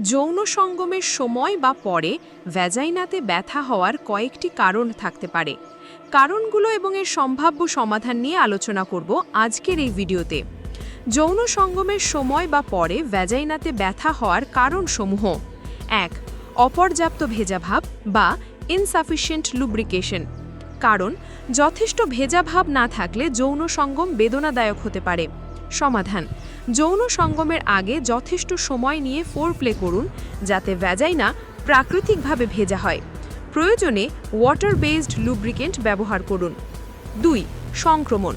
যৌন সঙ্গমের সময় বা পরে ভ্যাজাইনাতে ব্যথা হওয়ার কয়েকটি কারণ থাকতে পারে। কারণগুলো এবং এর সম্ভাব্য সমাধান নিয়ে আলোচনা করব আজকের এই ভিডিওতে। যৌন সঙ্গমের সময় বা পরে ভ্যাজাইনাতে ব্যথা হওয়ার কারণসমূহ। এক, অপর্যাপ্ত ভেজাভাব বা ইনসাফিসিয়েন্ট লুব্রিকেশন কারণ, যথেষ্ট ভেজাভাব না থাকলে যৌন সঙ্গম বেদনাদায়ক হতে পারে। সমাধান। যৌন সঙ্গমের আগে যথেষ্ট সময় নিয়ে ফোর প্লে করুন, যাতে ভ্যাজাইনা প্রাকৃতিকভাবে ভেজা হয়। প্রয়োজনে ওয়াটার বেসড লুব্রিকেন্ট ব্যবহার করুন। দুই, সংক্রমণ।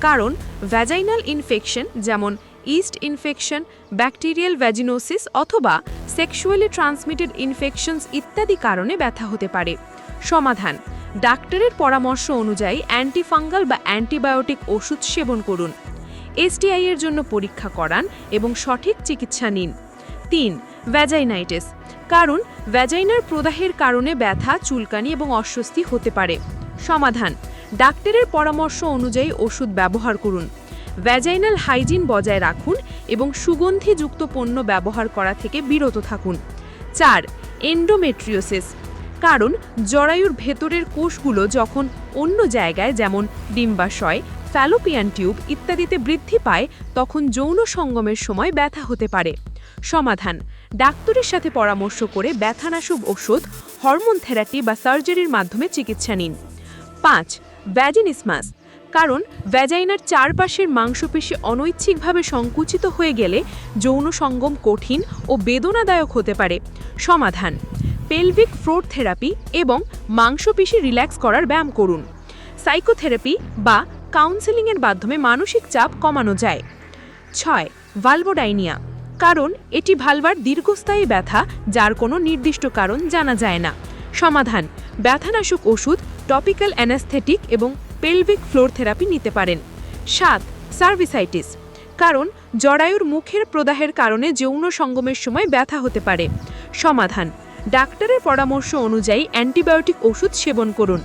কারণ ভ্যাজাইনাল ইনফেকশন যেমন ইস্ট ইনফেকশন ব্যাকটেরিয়াল ভ্যাজিনোসিস অথবা সেক্সুয়ালি ট্রান্সমিটেড ইনফেকশনস ইত্যাদি কারণে ব্যথা হতে পারে। সমাধান। ডাক্তারের পরামর্শ অনুযায়ী অ্যান্টিফাঙ্গাল বা অ্যান্টিবায়োটিক ওষুধ সেবন করুন। এসটিআই এর জন্য পরীক্ষা করান এবং সঠিক চিকিৎসা নিন। তিন ভ্যাজাইনাইটিস কারণ ভ্যাজাইনার প্রদাহের কারণে ব্যথা, চুলকানি এবং অস্বস্তি হতে পারে। সমাধান, ডাক্তারের পরামর্শ অনুযায়ী ওষুধ ব্যবহার করুন। ভ্যাজাইনাল হাইজিন বজায় রাখুন এবং সুগন্ধিযুক্ত পণ্য ব্যবহার করা থেকে বিরত থাকুন। চার এন্ডোমেট্রিওসিস কারণ জরায়ুর ভেতরের কোষগুলো যখন অন্য জায়গায়, যেমন ডিম্বাশয় ফ্যালোপিয়ান টিউব ইত্যাদিতে বৃদ্ধি পায় তখন যৌন সঙ্গমের সময় ব্যথা হতে পারে। সমাধান, ডাক্তারের সাথে পরামর্শ করে ব্যথানাশক ওষুধ, হরমোন থেরাপি বা সার্জারির মাধ্যমে চিকিৎসা নিন। পাঁচ ভ্যাজিনিসমাস কারণ ভ্যাজাইনার চারপাশের মাংসপেশি অনৈচ্ছিকভাবে সংকুচিত হয়ে গেলে যৌন সঙ্গম কঠিন ও বেদনাদায়ক হতে পারে। সমাধান পেলভিক ফ্লোর থেরাপি এবং মাংসপেশি রিল্যাক্স করার ব্যায়াম করুন। সাইকোথেরাপি বা কাউন্সেলিংয়ের মাধ্যমে মানসিক চাপ কমানো যায়। ছয় ভালভোডাইনিয়া কারণ এটি ভালভার দীর্ঘস্থায়ী ব্যথা, যার কোনো নির্দিষ্ট কারণ জানা যায় না। সমাধান, ব্যথানাশক ওষুধ টপিক্যাল অ্যানাস্থেটিক এবং পেলভিক ফ্লোর থেরাপি নিতে পারেন। সাত সার্ভিসাইটিস কারণ জরায়ুর মুখের প্রদাহের কারণে যৌন সঙ্গমের সময় ব্যথা হতে পারে। সমাধান, ডাক্তারের পরামর্শ অনুযায়ী অ্যান্টিবায়োটিক ওষুধ সেবন করুন।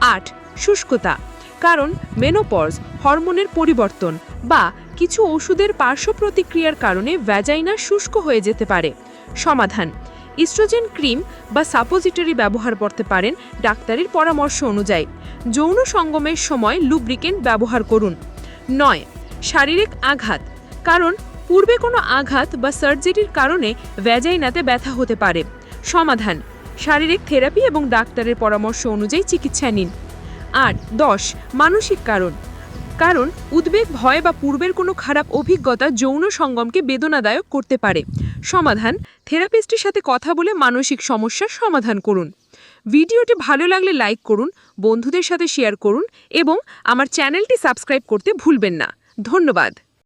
আট, শুষ্কতা কারণ মেনোপজ হরমোনের পরিবর্তন বা কিছু ওষুধের পার্শ্ব প্রতিক্রিয়ার কারণে ভ্যাজাইনা শুষ্ক হয়ে যেতে পারে। সমাধান ইস্ট্রোজেন ক্রিম বা সাপোজিটরি ব্যবহার করতে পারেন ডাক্তারের পরামর্শ অনুযায়ী। যৌন সঙ্গমের সময় লুব্রিকেন্ট ব্যবহার করুন। নয়, শারীরিক আঘাত, কারণ পূর্বে কোনো আঘাত বা সার্জারির কারণে ভ্যাজাইনাতে ব্যথা হতে পারে। সমাধান, শারীরিক থেরাপি এবং ডাক্তারের পরামর্শ অনুযায়ী চিকিৎসা নিন। আট, দশ, মানসিক কারণ। কারণ, উদ্বেগ, ভয় বা পূর্বের কোনো খারাপ অভিজ্ঞতা যৌন সঙ্গমকে বেদনাদায়ক করতে পারে। সমাধান, থেরাপিস্টের সাথে কথা বলে মানসিক সমস্যার সমাধান করুন। ভিডিওটি ভালো লাগলে লাইক করুন, বন্ধুদের সাথে শেয়ার করুন এবং আমার চ্যানেলটি সাবস্ক্রাইব করতে ভুলবেন না। ধন্যবাদ।